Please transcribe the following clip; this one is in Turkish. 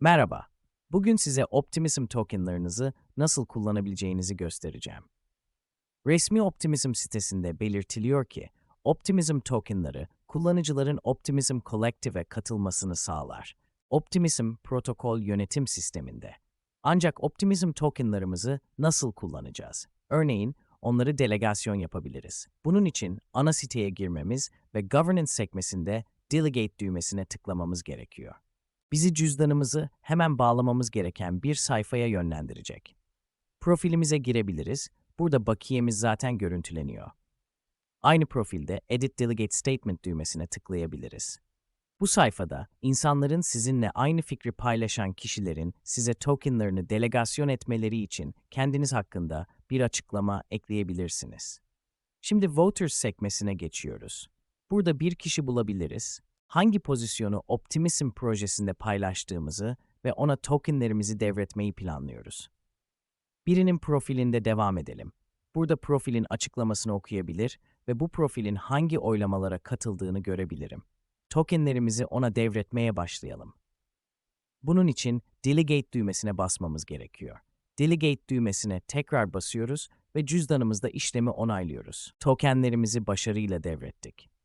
Merhaba. Bugün size Optimism tokenlarınızı nasıl kullanabileceğinizi göstereceğim. Resmi Optimism sitesinde belirtiliyor ki, Optimism tokenları kullanıcıların Optimism Collective'e katılmasını sağlar. Optimism protokol yönetim sisteminde. Ancak Optimism tokenlarımızı nasıl kullanacağız? Örneğin, onları delegasyon yapabiliriz. Bunun için ana siteye girmemiz ve Governance sekmesinde Delegate düğmesine tıklamamız gerekiyor bizi cüzdanımızı hemen bağlamamız gereken bir sayfaya yönlendirecek. Profilimize girebiliriz. Burada bakiyemiz zaten görüntüleniyor. Aynı profilde Edit Delegate Statement düğmesine tıklayabiliriz. Bu sayfada insanların sizinle aynı fikri paylaşan kişilerin size tokenlarını delegasyon etmeleri için kendiniz hakkında bir açıklama ekleyebilirsiniz. Şimdi Voters sekmesine geçiyoruz. Burada bir kişi bulabiliriz hangi pozisyonu Optimism projesinde paylaştığımızı ve ona tokenlerimizi devretmeyi planlıyoruz. Birinin profilinde devam edelim. Burada profilin açıklamasını okuyabilir ve bu profilin hangi oylamalara katıldığını görebilirim. Tokenlerimizi ona devretmeye başlayalım. Bunun için Delegate düğmesine basmamız gerekiyor. Delegate düğmesine tekrar basıyoruz ve cüzdanımızda işlemi onaylıyoruz. Tokenlerimizi başarıyla devrettik.